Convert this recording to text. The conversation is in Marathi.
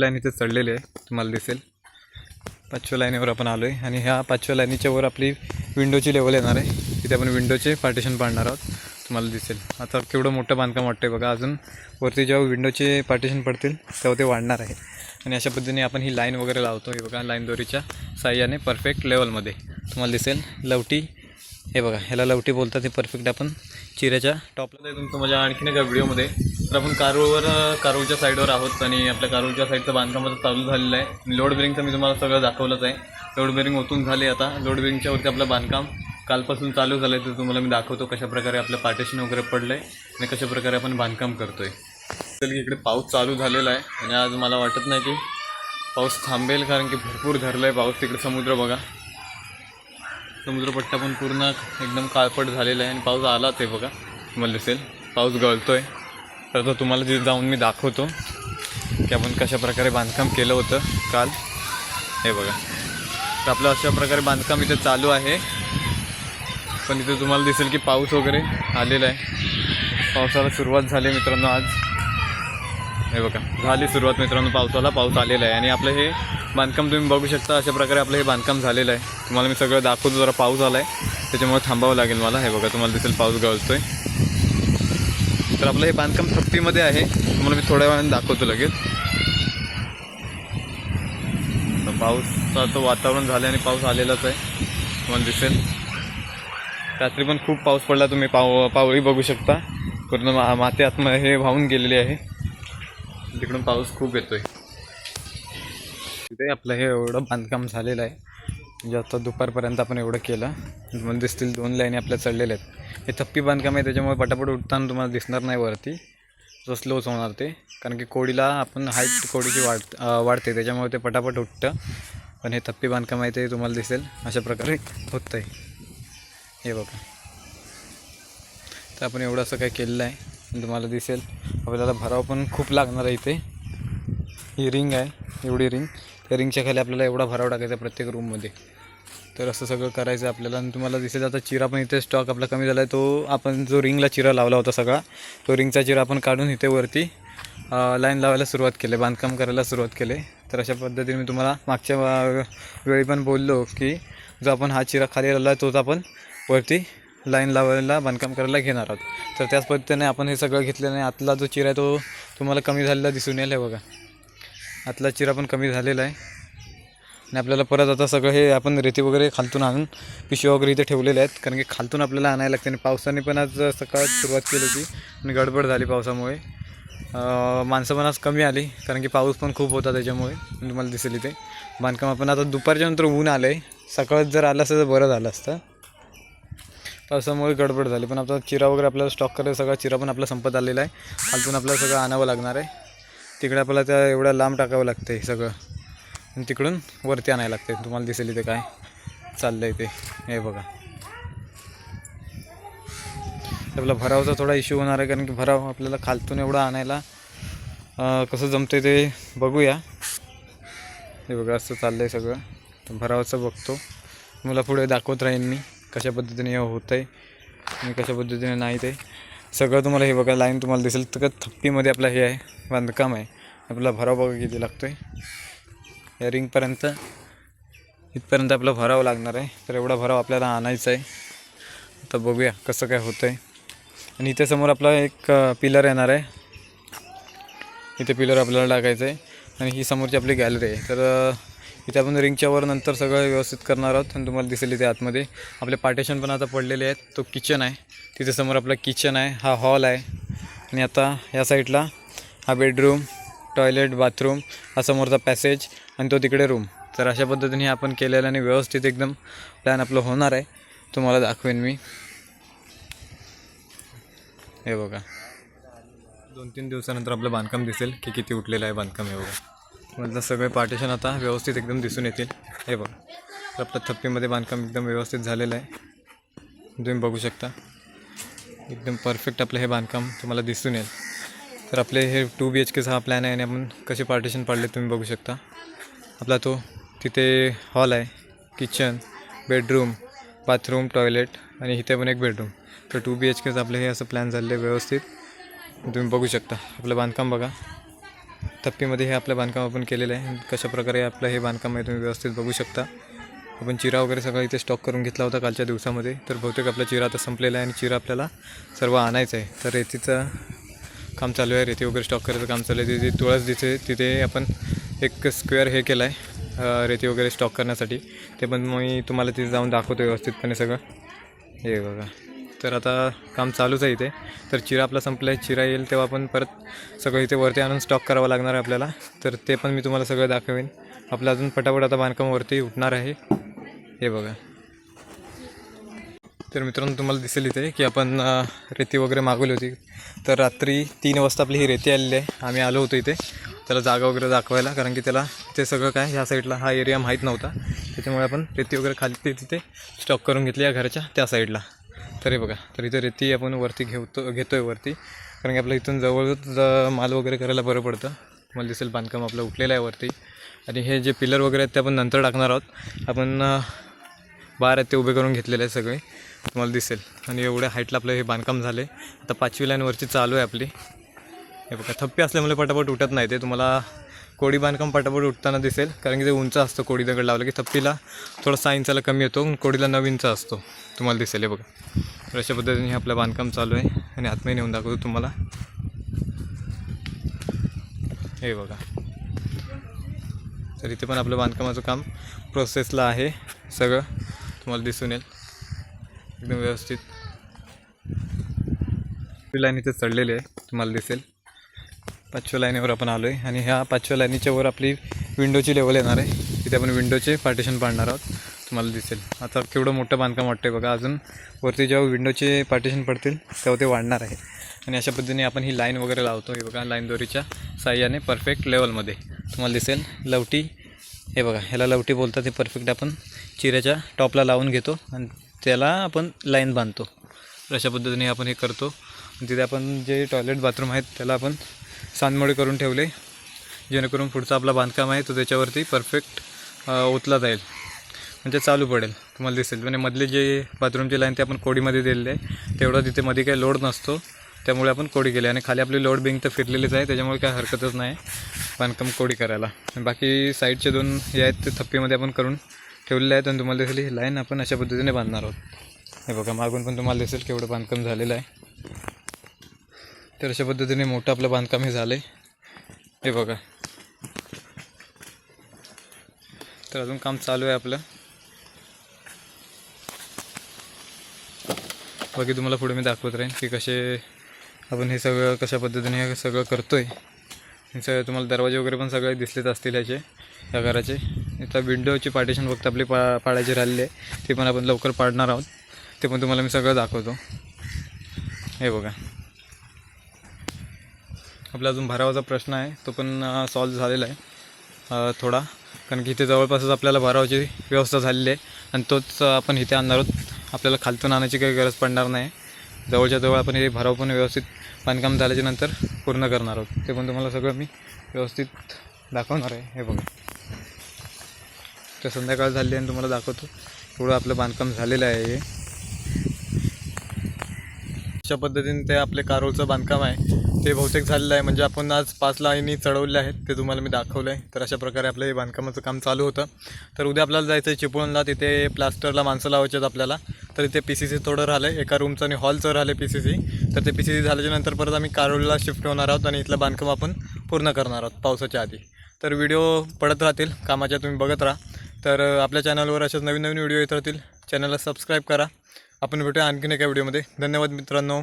लाईन इथे चढलेली आहे तुम्हाला दिसेल. पाचव्या लाईनीवर आपण आलो आहे आणि ह्या पाचव्या लाईनीच्या वर आपली विंडोची लेवल येणार आहे. तिथे आपण विंडोचे पार्टिशन पाडणार आहोत. तुम्हाला दिसेल. आता केवढं मोठं बांधकाम वाटतं आहे बघा. अजून वरती जेव्हा विंडोचे पार्टिशन पडतील तेव्हा ते वाढणार आहे. आणि अशा पद्धतीने आपण ही लाईन वगैरे लावतो हे बघा लाईन दोरीच्या साह्याने परफेक्ट लेवलमध्ये तुम्हाला दिसेल लवटी. हे बघा ह्याला लवटी बोलतात हे परफेक्ट आपण चिऱ्याच्या टॉपला आहे तुमचं माझ्या आणखीन एका व्हिडिओमध्ये तर आपण कारूवर कारूच्या साईडवर आहोत आणि आपल्या कारूच्या साईडचं बांधकाम आता चालू झालेलं आहे. लोड बेरिंगचं मी तुम्हाला सगळं दाखवलंच आहे. लोड बेरिंग ओतून झाले आता. लोड बेरिंगच्या वरती आपलं बांधकाम कालपासून चालू झालं आहे तर तुम्हाला मी दाखवतो कशाप्रकारे आपलं पार्टेशन वगैरे पडलं आहे आणि कशाप्रकारे आपण बांधकाम करतो आहे तर इकडे पाऊस चालू झालेला आहे आणि आज मला वाटत नाही की पाऊस थांबेल कारण की भरपूर धरलं आहे पाऊस. तिकडे समुद्र बघा. समुद्रपट्टा पण पूर्ण एकदम काळपट झालेला आहे आणि पाऊस आलाच आहे बघा. तुम्हाला दिसेल. पाऊस गळतो आहे तर आता तुम्हाला तिथे जाऊन मी दाखवतो की आपण कशा प्रकारे बांधकाम केलं होतं काल. हे बघा. तर आपलं अशा प्रकारे बांधकाम इथे चालू आहे. पण इथे तुम्हाला दिसेल की पाऊस वगैरे आलेला आहे. पावसाला सुरुवात झाली मित्रांनो आज. हे बघा. झाली सुरुवात मित्रांनो पावसाला. पाऊस आलेला आहे. आणि आपलं हे बांधकाम तुम्ही बघू शकता अशा प्रकारे आपलं हे बांधकाम झालेलं आहे. तुम्हाला मी सगळं दाखवतो. जरा पाऊस आला आहे त्याच्यामुळे थांबावं लागेल मला. हे बघा. तुम्हाला दिसेल पाऊस गळतोय. तर आपलं हे बांधकाम थप्पीमध्ये आहे. तुम्हाला मी थोड्या वेळाने दाखवतो लगेच. तर पावसाचं वातावरण झालं आणि पाऊस आलेलाच आहे. तुम्हाला दिसेल. रात्री पण खूप पाऊस पडला. तुम्ही पाव पावळी बघू शकता. पूर्ण मा माती आतमध्ये हे वाहून गेलेले आहे. तिकडून पाऊस खूप येतोय. तिथे आपलं हे एवढं बांधकाम झालेलं आहे. म्हणजे आता दुपारपर्यंत आपण एवढं केलं. तुम्हाला दिसतील दोन लाईनी आपल्या चढलेल्या आहेत. हे थप्पी बांधकाम आहे त्याच्यामुळे पटापट उठताना तुम्हाला दिसणार नाही वरती. जो स्लोच होणार ते. कारण की कोडीला आपण हाईट कोडीची वाढ वाढते. त्याच्यामुळे ते पटापट उठतं. पण हे थप्पी बांधकाम आहे ते तुम्हाला दिसेल. अशा प्रकारे होतं आहे हे बघा. तर आपण एवढं असं काय केलेलं आहे. तुम्हाला दिसेल. आपल्याला भराव पण खूप लागणार आहे इथे. ही रिंग आहे. एवढी रिंग तर रिंगच्या खाली आपल्याला एवढा भराव टाकायचा प्रत्येक रूममध्ये तर असं सगळं करायचं आहे आपल्याला. आणि तुम्हाला दिसेल आता चिरा पण इथे स्टॉक आपला कमी झाला आहे तो आपण जो रिंगला चिरा लावला होता सगळा तो रिंगचा चिरा आपण काढून इथे वरती लाईन लावायला सुरुवात केली बांधकाम करायला सुरुवात केली. तर अशा पद्धतीने मी तुम्हाला मागच्या वेळी पण बोललो की जो आपण हा चिरा खाली लावला तोच आपण वरती लाईन लावायला बांधकाम करायला घेणार आहोत. तर त्याच पद्धतीने आपण हे सगळं घेतल्याने आतला जो चिरा आहे तो तुम्हाला कमी झालेला दिसून येईल हे बघा. आतला चिरा पण कमी झालेला आहे. आणि आपल्याला परत आता सगळं हे आपण रेती वगैरे खालतून आणून पिशव्या वगैरे इथे ठेवलेल्या आहेत. कारण की खालतून आपल्याला आणायला लागते. आणि पावसाने पण आज सकाळ सुरुवात केली होती. आणि गडबड झाली पावसामुळे. माणसं पण आज कमी आली. कारण की पाऊस पण खूप होता त्याच्यामुळे. तुम्हाला दिसेल इथे. बांधकाम आपण आता दुपारच्या नंतर ऊन आलं आहे सकाळच जर आलं असतं तर बरं झालं असतं. पावसामुळे गडबड झाली. पण आता चिरा वगैरे आपल्याला स्टॉक करायला सगळा चिरा पण आपला संपत आलेला आहे. खालतून आपल्याला सगळं आणावं लागणार आहे. तिकडे आपल्याला त्या एवढ्या लांब टाकावं लागतं हे सगळं. आणि तिकडून वरती आणायला लागते तुम्हाला दिसेल इथे काय चाललं आहे ते. हे बघा. आपला भरावचा थोडा इश्यू होणार आहे कारण की भराव आपल्याला खालतून एवढं आणायला कसं जमतं ते बघूया. हे बघा असं चाललं आहे सगळं. तर भरावचं बघतो. मला पुढे दाखवत राहीन मी कशा पद्धतीने हे होतं आहे आणि कशा पद्धतीने नाही ते. सगळं तुम्हाला हे बघा लाईन तुम्हाला दिसेल. तर थप्पीमध्ये आपलं हे आहे बांधकाम आहे. आपला भराव बघा किती लागतो आहे या रिंगपर्यंत इथपर्यंत आपलं भरावं लागणार आहे. तर एवढा भराव आपल्याला आणायचा आहे. आता बघूया कसं काय होतं आहे आणि इथे समोर आपला एक पिलर येणार आहे. इथे पिलर आपल्याला टाकायचं आहे. आणि ही समोरची आपली गॅलरी आहे. तर इथे आपण रिंगच्या वर नंतर सगळं व्यवस्थित करणार आहोत आणि तुम्हाला दिसेल इथे आतमध्ये. आपले पार्टेशन पण आता पडलेले आहेत. तो किचन आहे. तिथे समोर आपला किचन आहे. हा हॉल आहे. आणि आता या साईडला हा बेडरूम टॉयलेट बाथरूम हा समोरचा पॅसेज आणि तो तिकडे रूम तर अशा पद्धतीने आपण केलेलं आणि व्यवस्थित एकदम प्लॅन आपलं होणार आहे. तुम्हाला दाखवेन मी. हे बघा. दोन तीन दिवसानंतर आपलं बांधकाम दिसेल की किती उठलेलं आहे बांधकाम हे बघा. मधलं सगळे पार्टिशन आता व्यवस्थित एकदम दिसून येतील. हे बघा. तर आपलं थप्पीमध्ये बांधकाम एकदम व्यवस्थित झालेलं आहे. तुम्ही बघू शकता. एकदम परफेक्ट आपलं हे बांधकाम तुम्हाला दिसून येईल. तर आपले हे टू बी एच केचा हा प्लॅन आहे आणि आपण कसे पार्टिशन पाडले तुम्ही बघू शकता. आपला तो तिथे हॉल आहे किचन बेडरूम बाथरूम टॉयलेट आणि इथे पण एक बेडरूम तर टू बी एच केचं आपलं हे असं प्लॅन झालेलं आहे व्यवस्थित. तुम्ही बघू शकता आपलं बांधकाम बघा. थप्पीमध्ये हे आपलं बांधकाम आपण केलेलं आहे. कशा प्रकारे आपलं हे बांधकाम आहे तुम्ही व्यवस्थित बघू शकता. आपण चिरा वगैरे सगळं इथे स्टॉक करून घेतला होता कालच्या दिवसामध्ये. तर बहुतेक आपला चिरा आता संपलेला आहे आणि चिरा आपल्याला सर्व आणायचं आहे. तर रेतीचं काम चालू आहे. रेती वगैरे स्टॉक करायचं काम चालू आहे. तिथे तुळस दिसे तिथे आपण एक स्क्वेअर हे केलं आहे रेती वगैरे स्टॉक करण्यासाठी. ते पण मी तुम्हाला तिथे जाऊन दाखवतो व्यवस्थितपणे सगळं. हे बघा. तर आता काम चालूच आहे इथे. तर चिरा आपला संपला आहे चिरा येईल तेव्हा आपण परत सगळं इथे वरती आणून स्टॉक करावं लागणार आहे आपल्याला. तर ते पण मी तुम्हाला सगळं दाखवेन. आपलं अजून पटापट आता बांधकाम वरती उठणार आहे. हे बघा. तर मित्रांनो तुम्हाला दिसेल इथे की आपण रेती वगैरे मागवली होती. तर रात्री तीन वाजता आपली ही रेती आलेली आहे. आम्ही आलो होतो इथे. त्याला जागा वगैरे दाखवायला. कारण की त्याला ते सगळं काय ह्या साईडला हा एरिया माहीत नव्हता. त्याच्यामुळे आपण रेती वगैरे खाली तिथे स्टॉक करून घेतली या घराच्या त्या साईडला. तरी बघा तर इथे रेती आपण वरती घेतो घेतो आहे वरती. कारण की आपल्या इथून जवळच माल वगैरे करायला बरं पडतं. मला दिसेल बांधकाम आपलं उठलेलं आहे वरती. आणि हे जे पिलर वगैरे आहेत ते आपण नंतर टाकणार आहोत. आपण बार आहेत ते उभे करून घेतलेले आहे सगळे. तुम्हाला दिसेल. आणि एवढ्या हाईटला आपलं हे बांधकाम झाले आता पाचवी लाईनवरची चालू आहे आपली. हे बघा थप्पी असल्यामुळे पटापट उठत नाही ते. तुम्हाला कोडी बांधकाम पटापट उठताना दिसेल कारण की ते उंच असतं कोडी दगड लावलं की थप्पीला थोडा सहा कमी येतो कोडीला नवीनचा असतो तुम्हाला दिसेल हे बघा. तर अशा पद्धतीने हे आपलं बांधकाम चालू आहे आणि आतमध्ये नेऊन दाखवतो तुम्हाला. हे बघा. तर इथे पण आपलं बांधकामाचं काम प्रोसेसला आहे सगळं तुम्हाला दिसून येईल. एकदम व्यवस्थित. लाईन इथे चढलेली आहे तुम्हाला दिसेल. पाचव्या लाईनीवर आपण आलो आहे आणि ह्या पाचव्या लाईनीच्या वर आपली विंडोची लेवल येणार आहे. तिथे आपण विंडोचे पार्टिशन पाडणार आहोत. तुम्हाला दिसेल. आता केवढं मोठं बांधकाम वाटतं आहे बघा. अजून वरती जेव्हा विंडोचे पार्टिशन पडतील तेव्हा ते वाढणार आहे. आणि अशा पद्धतीने आपण ही लाईन वगैरे लावतो हे बघा. लाईन दोरीच्या साह्याने परफेक्ट लेवलमध्ये तुम्हाला दिसेल लवटी. हे बघा ह्याला लवटी बोलतात हे परफेक्ट आपण चिऱ्याच्या टॉपला लावून घेतो आणि त्याला आपण लाईन बांधतो. अशा पद्धतीने आपण हे करतो. आणि तिथे आपण जे टॉयलेट बाथरूम आहेत त्याला आपण सांदमोडे करून ठेवले. जेणेकरून पुढचा आपला बांधकाम आहे तो त्याच्यावरती परफेक्ट ओतला जाईल. म्हणजे चालू पडेल तुम्हाला दिसेल. म्हणजे मधले जे बाथरूमची लाईन ते आपण कोडीमध्ये दिलेले आहे तेवढं तिथे मध्ये काही लोड नसतो. त्यामुळे आपण कोडी केली आणि खाली आपली लोड बिंग तर फिरलेलीच आहे त्याच्यामुळे काय हरकतच नाही बांधकाम कोडी करायला. बाकी साईडचे दोन हे आहेत ते थप्पीमध्ये आपण करून ठेवलेले आहेत. आणि तुम्हाला दिसेल ही लाईन आपण अशा पद्धतीने बांधणार आहोत. हे बघा मागून पण तुम्हाला दिसेल केवढं बांधकाम झालेलं आहे. तर अशा पद्धतीने मोठं आपलं बांधकाम हे झालं आहे हे बघा. तर अजून काम चालू आहे आपलं. बाकी तुम्हाला पुढे मी दाखवत राहीन की कसे आपण हे सगळं कशा पद्धतीने हे सगळं करतो आहे हे सगळं तुम्हाला दरवाजे वगैरे पण सगळे दिसलेच असतील याचे या घराचे. आता विंडोची पार्टिशन फक्त आपली पा पाडायची राहिली आहे. ते पण आपण लवकर पाडणार आहोत. ते पण तुम्हाला मी सगळं दाखवतो. हे बघा. आपला अजून भरावाचा प्रश्न आहे तो पण सॉल्व झालेला आहे. थोडा. कारण की इथे जवळपासच आपल्याला भरावाची व्यवस्था झालेली आहे. आणि तोच आपण इथे आणणार आहोत. आपल्याला खालतून आणायची काही गरज पडणार नाही. जवळच्या जवळ आपण हे भराव पण व्यवस्थित बांधकाम झाल्याच्यानंतर पूर्ण करणार आहोत. ते पण तुम्हाला सगळं मी व्यवस्थित दाखवणार आहे. हे बघा. तर संध्याकाळ झाली आणि तुम्हाला दाखवतो. एवढं आपलं बांधकाम झालेलं आहे हे. अशा पद्धतीने ते आपले कारोळचं बांधकाम आहे. ते बहुतेक झालेलं आहे. म्हणजे आपण आज पाच लाईनी चढवले आहेत ते तुम्हाला मी दाखवलं आहे तर अशा प्रकारे आपलं हे बांधकामाचं काम चालू होतं. तर उद्या आपल्याला जायचं आहे चिपळूणला. तिथे प्लास्टरला माणसं लावायचे आहेत आपल्याला. तर इथे पी सी सी थोडं राहिलं आहे एका रूमचं आणि हॉलचं राहिलं पी सी सी तर ते पी सी सी झाल्याच्यानंतर परत आम्ही कारोलला शिफ्ट होणार आहोत आणि इथलं बांधकाम आपण पूर्ण करणार आहोत पावसाच्या आधी. तर व्हिडिओ पडत राहतील. कामाच्या तुम्ही बघत राहा. तर आपल्या चॅनलवर अशाच नवीन नवीन व्हिडिओ येत राहतील. चॅनलला सबस्क्राईब करा. आपण भेटूया आणखीन एका व्हिडिओमध्ये धन्यवाद मित्रांनो.